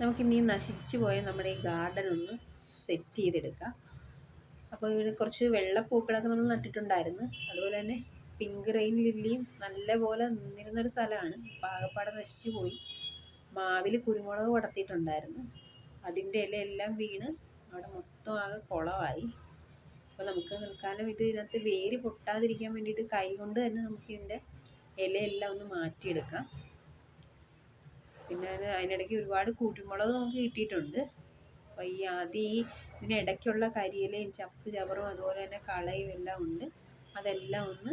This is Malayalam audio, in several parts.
നമുക്കിനി നശിച്ചു പോയ നമ്മുടെ ഈ ഗാർഡൻ ഒന്ന് സെറ്റ് ചെയ്തെടുക്കാം. അപ്പോൾ ഇവിടെ കുറച്ച് വെള്ളപ്പൂക്കളൊക്കെ നമ്മൾ നട്ടിട്ടുണ്ടായിരുന്നു. അതുപോലെ തന്നെ പിങ്ക് റെയിൻ ലില്ലിയും നല്ലപോലെ നിന്നിരുന്നൊരു സ്ഥലമാണ്. പാകപ്പാടെ നശിച്ചു പോയി. മാവിൽ കുരുമുളക് പടർത്തിയിട്ടുണ്ടായിരുന്നു അതിന്റെ ഇലയെല്ലാം വീണ് അവിടെ മൊത്തം ആകെ കുളമായി അപ്പോൾ നമുക്ക് നിൽക്കാനും ഇത് ഇതിനകത്ത് വേര് പൊട്ടാതിരിക്കാൻ വേണ്ടിയിട്ട് കൈ കൊണ്ട് തന്നെ നമുക്ക് ഇതിന്റെ ഇലയെല്ലാം ഒന്ന് മാറ്റിയെടുക്കാം. പിന്നെ അതിന് അതിനിടയ്ക്ക് ഒരുപാട് കുരുമുളക് നമുക്ക് കിട്ടിയിട്ടുണ്ട്. അപ്പോൾ ഈ ആദ്യം ഈ ഇതിനിടയ്ക്കുള്ള കരിയിലയും ചപ്പ് ചവറും അതുപോലെ തന്നെ കളയും എല്ലാം ഉണ്ട്. അതെല്ലാം ഒന്ന്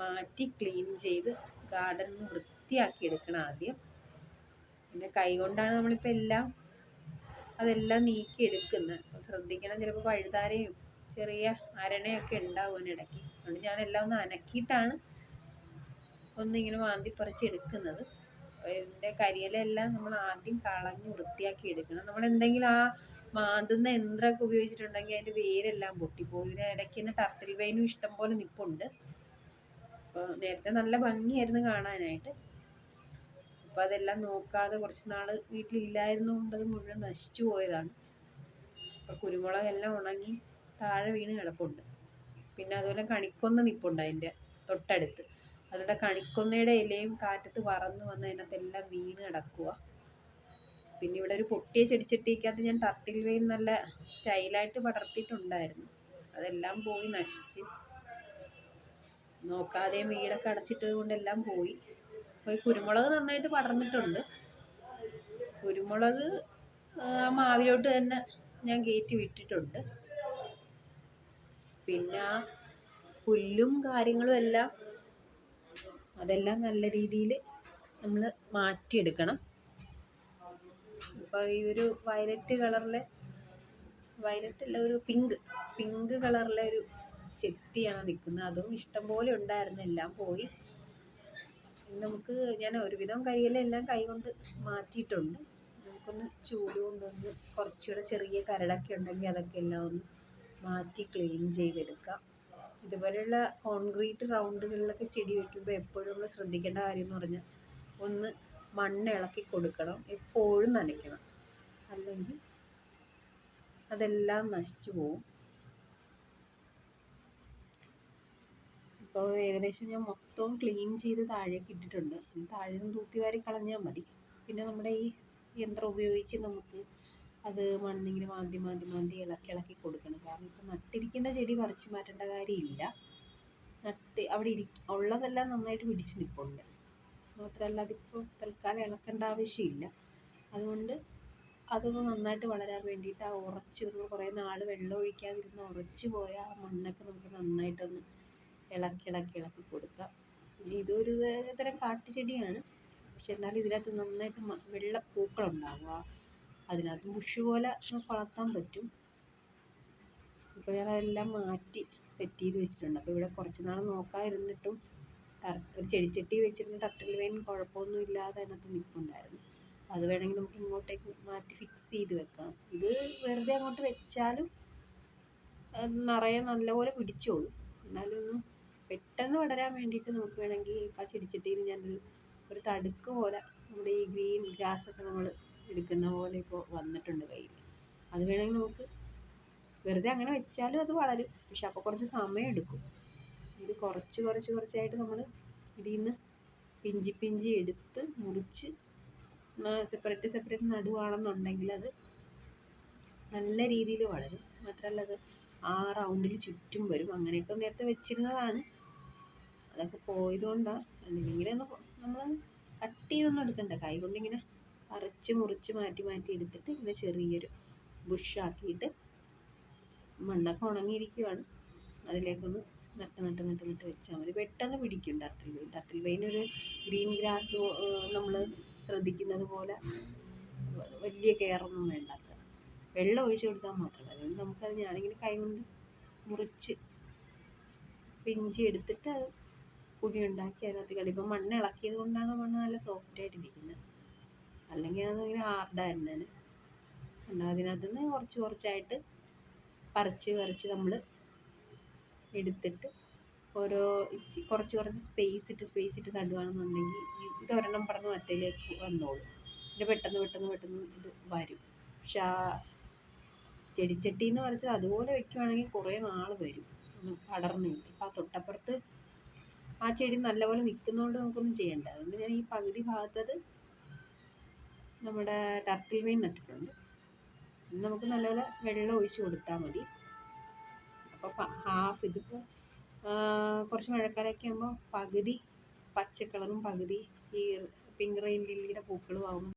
മാറ്റി ക്ലീൻ ചെയ്ത് ഗാർഡൻ വൃത്തിയാക്കി എടുക്കണം ആദ്യം. പിന്നെ കൈ കൊണ്ടാണ് നമ്മളിപ്പോൾ എല്ലാം അതെല്ലാം നീക്കി എടുക്കുന്നത്. ശ്രദ്ധിക്കണം ചിലപ്പോൾ പഴുതാരയും ചെറിയ അരണയൊക്കെ ഉണ്ടാവും അതിനിടയ്ക്ക്. അതുകൊണ്ട് ഞാനെല്ലാം ഒന്ന് അനക്കിയിട്ടാണ് ഒന്നിങ്ങനെ മാന്തി പറിച്ച് എടുക്കുന്നത്. അപ്പോൾ ഇതിന്റെ കരിയിലെല്ലാം നമ്മൾ ആദ്യം കളഞ്ഞ് വൃത്തിയാക്കി എടുക്കണം. നമ്മൾ എന്തെങ്കിലും ആ മാന്തുന്ന യന്ത്രമൊക്കെ ഉപയോഗിച്ചിട്ടുണ്ടെങ്കിൽ അതിന്റെ വേരെല്ലാം പൊട്ടിപ്പോകും ഇതിന് ഇടയ്ക്ക് തന്നെ ടർട്ടിൽ വെയിനും ഇഷ്ടംപോലെ നിപ്പുണ്ട്. അപ്പോൾ നേരത്തെ നല്ല ഭംഗിയായിരുന്നു കാണാനായിട്ട്. അപ്പോൾ അതെല്ലാം നോക്കാതെ കുറച്ച് നാൾ വീട്ടിലില്ലായിരുന്നുകൊണ്ട് അത് മുഴുവൻ നശിച്ചു പോയതാണ്. അപ്പോൾ കുരുമുളകെല്ലാം ഉണങ്ങി താഴെ വീണ് കിടപ്പുണ്ട്. പിന്നെ അതുപോലെ കണിക്കൊന്ന നിപ്പുണ്ട് അതിന്റെ തൊട്ടടുത്ത്. അതുകൊണ്ട് കണിക്കൊന്നയുടെ ഇലയും കാറ്റത്ത് പറന്നു വന്ന് അതിനകത്തെല്ലാം വീണ് കിടക്കുക പിന്നെ ഇവിടെ ഒരു പൊട്ടിയ ചെടിച്ചട്ടിക്കകത്ത് ഞാൻ തട്ടിൽ വെയിൽ നല്ല സ്റ്റൈലായിട്ട് പടർത്തിയിട്ടുണ്ടായിരുന്നു. അതെല്ലാം പോയി നശിച്ച്. നോക്കാതെയും വീടൊക്കെ അടച്ചിട്ടത് കൊണ്ടെല്ലാം പോയി. പോയി കുരുമുളക് നന്നായിട്ട് പടർന്നിട്ടുണ്ട്. കുരുമുളക് ആ മാവിലോട്ട് തന്നെ ഞാൻ കയറ്റി വിട്ടിട്ടുണ്ട്. പിന്നെ പുല്ലും കാര്യങ്ങളും എല്ലാം അതെല്ലാം നല്ല രീതിയിൽ നമ്മൾ മാറ്റിയെടുക്കണം. അപ്പോൾ ഈ ഒരു വയലറ്റ് കളറിലെ വയലറ്റ് അല്ല ഒരു പിങ്ക് പിങ്ക് കളറിലെ ഒരു ചെത്തിയാണ് നിൽക്കുന്നത്. അതും ഇഷ്ടംപോലെ ഉണ്ടായിരുന്നു. എല്ലാം പോയി. നമുക്ക് ഞാൻ ഒരുവിധം കരിയിലെല്ലാം കൈ കൊണ്ട് മാറ്റിയിട്ടുണ്ട്. നമുക്കൊന്ന് ചൂട് കൊണ്ടൊന്ന് കുറച്ചുകൂടെ ചെറിയ കരടൊക്കെ ഉണ്ടെങ്കിൽ അതൊക്കെ എല്ലാം ഒന്ന് മാറ്റി ക്ലീൻ ചെയ്തെടുക്കാം. ഇതുപോലെയുള്ള കോൺക്രീറ്റ് റൗണ്ടുകളിലൊക്കെ ചെടി വെക്കുമ്പോൾ എപ്പോഴും നമ്മൾ ശ്രദ്ധിക്കേണ്ട കാര്യം എന്ന് പറഞ്ഞാൽ ഒന്ന് മണ്ണ് ഇളക്കി കൊടുക്കണം എപ്പോഴും നനയ്ക്കണം. അല്ലെങ്കിൽ അതെല്ലാം നശിച്ചു പോവും. ഇപ്പോൾ ഏകദേശം ഞാൻ മൊത്തവും ക്ലീൻ ചെയ്ത് താഴേക്ക് ഇട്ടിട്ടുണ്ട്. താഴെ നിന്ന് തൂത്തി വാരി കളഞ്ഞാൽ മതി. പിന്നെ നമ്മുടെ ഈ യന്ത്രം ഉപയോഗിച്ച് നമുക്ക് അത് മണ്ണിങ്ങനെ മാന്തി മാന്തി മാന്തി ഇളക്കി ഇളക്കി കൊടുക്കണം. കാരണം ഇപ്പം നട്ടിരിക്കുന്ന ചെടി പറിച്ച് മാറ്റേണ്ട കാര്യമില്ല. നട്ട് അവിടെ ഇരി ഉള്ളതെല്ലാം നന്നായിട്ട് പിടിച്ച് നിൽപ്പുണ്ട് മാത്രമല്ല അതിപ്പോൾ തൽക്കാലം ഇളക്കേണ്ട ആവശ്യമില്ല. അതുകൊണ്ട് അതൊന്ന് നന്നായിട്ട് വളരാൻ വേണ്ടിയിട്ട് ആ ഉറച്ച് നമ്മൾ കുറേ നാൾ വെള്ളം ഒഴിക്കാതിരുന്ന് ഉറച്ച് പോയ ആ മണ്ണൊക്കെ നമുക്ക് നന്നായിട്ടൊന്ന് ഇളക്കി ഇളക്കി ഇളക്കി കൊടുക്കാം. ഇതൊരു തരം കാട്ടുചെടിയാണ്. പക്ഷെ എന്നാലും ഇതിനകത്ത് നന്നായിട്ട് വെള്ള പൂക്കളുണ്ടാവും ആ അതിനകത്ത് ബുഷ് പോലെ വളർത്താൻ പറ്റും. ഇപ്പോൾ ഞാൻ അതെല്ലാം മാറ്റി സെറ്റ് ചെയ്ത് വെച്ചിട്ടുണ്ട്. അപ്പോൾ ഇവിടെ കുറച്ച് നാൾ നോക്കാതിരുന്നിട്ടും ഒരു ചെടിച്ചട്ടി വെച്ചിരുന്ന ടർട്ടിൽ വെയിൻ കുഴപ്പമൊന്നും ഇല്ലാതെ അതിനകത്ത് നിൽപ്പുണ്ടായിരുന്നു അത് വേണമെങ്കിൽ നമുക്ക് ഇങ്ങോട്ടേക്ക് മാറ്റി ഫിക്സ് ചെയ്ത് വെക്കാം. ഇത് വെറുതെ അങ്ങോട്ട് വെച്ചാലും നിറയെ നല്ലപോലെ പിടിച്ചോളും. എന്നാലും ഒന്ന് പെട്ടെന്ന് വളരാൻ വേണ്ടിയിട്ട് നമുക്ക് വേണമെങ്കിൽ ആ ചെടിച്ചട്ടിയിൽ ഞാനൊരു ഒരു തടുക്ക് പോലെ നമ്മുടെ ഈ ഗ്രീൻ ഗ്രാസ് ഒക്കെ നമ്മൾ എടുക്കുന്ന പോലെ ഇപ്പോൾ വന്നിട്ടുണ്ട് കയ്യിൽ അത് വേണമെങ്കിൽ നമുക്ക് വെറുതെ അങ്ങനെ വെച്ചാലും അത് വളരും. പക്ഷെ അപ്പോൾ കുറച്ച് സമയം എടുക്കും. ഇത് കുറച്ച് കുറച്ച് കുറച്ചായിട്ട് നമ്മൾ ഇതിൽ നിന്ന് പിഞ്ചി പിഞ്ചി എടുത്ത് മുറിച്ച് സെപ്പറേറ്റ് സെപ്പറേറ്റ് നടുവാണെന്നുണ്ടെങ്കിൽ അത് നല്ല രീതിയിൽ വളരും. മാത്രമല്ല അത് ആ റൗണ്ടിൽ ചുറ്റും വരും. അങ്ങനെയൊക്കെ നേരത്തെ വെച്ചിരുന്നതാണ്. അതൊക്കെ പോയതുകൊണ്ടാണ് അല്ലെങ്കിൽ ഒന്ന് നമ്മൾ കട്ട് ചെയ്തൊന്നും എടുക്കണ്ട. കൈ കൊണ്ടിങ്ങനെ പറിച്ച് മുറിച്ച് മാറ്റി മാറ്റി എടുത്തിട്ട് ഇങ്ങനെ ചെറിയൊരു ബുഷാക്കിയിട്ട് മണ്ണൊക്കെ ഉണങ്ങിയിരിക്കുവാണ്. അതിലേക്കൊന്ന് നട്ട് നട്ട് നട്ട് നട്ട് വെച്ചാൽ മതി. പെട്ടെന്ന് പിടിക്കും ടർട്ടിൽ വെയിൻ ടർട്ടിൽ വെയിൻ ഒരു ഗ്രീൻ ഗ്രാസ് നമ്മൾ ശ്രദ്ധിക്കുന്നത് പോലെ വലിയ കെയറൊന്നും വേണ്ടാത്ത വെള്ളം ഒഴിച്ച് കൊടുത്താൽ മാത്രം മതി. അതുകൊണ്ട് നമുക്കത് ഞാനിങ്ങനെ കൈ കൊണ്ട് മുറിച്ച് പിഞ്ചി എടുത്തിട്ട് അത് പൊടി ഉണ്ടാക്കി അതിനകത്ത് കളി. ഇപ്പം മണ്ണ് ഇളക്കിയത് കൊണ്ടാണ് മണ്ണ് നല്ല സോഫ്റ്റ് ആയിട്ടിരിക്കുന്നത്. അല്ലെങ്കിൽ അതിങ്ങനെ അതിന് അതിനകത്ത് നിന്ന് കുറച്ച് കുറച്ചായിട്ട് പറിച്ച് പറിച്ച് നമ്മൾ എടുത്തിട്ട് ഓരോ കുറച്ച് കുറച്ച് സ്പേസ് ഇട്ട് സ്പേസ് ഇട്ട് നടുവാണെന്നുണ്ടെങ്കിൽ ഇത് ഒരെണ്ണം പറഞ്ഞ് മറ്റേലേക്ക് വന്നോളും. പിന്നെ പെട്ടെന്ന് പെട്ടെന്ന് പെട്ടെന്ന് ഇത് വരും. പക്ഷെ ആ ചെടിച്ചട്ടി എന്ന് പറഞ്ഞാൽ അതുപോലെ വെക്കുവാണെങ്കിൽ കുറേ നാൾ വരും. പടർന്ന് ഇപ്പം ആ തൊട്ടപ്പുറത്ത് ആ ചെടി നല്ലപോലെ നിൽക്കുന്നതുകൊണ്ട് നമുക്കൊന്നും ചെയ്യണ്ട. അതുകൊണ്ട് ഞാൻ ഈ പകുതി ഭാഗത്തത് നമ്മുടെ ടർട്ടിൽ മീൻ നട്ടിട്ടുണ്ട്. നമുക്ക് നല്ലപോലെ വെള്ളം ഒഴിച്ച് കൊടുത്താൽ മതി. അപ്പോൾ ഹാഫ് ഇതിപ്പോൾ കുറച്ച് മഴക്കാലമൊക്കെ ആകുമ്പോൾ പകുതി പച്ചക്കളറും കളറും പകുതി ഈ പിങ്ക് റെയിൻ ലില്ലിയുടെ പൂക്കളും ആകുമ്പോൾ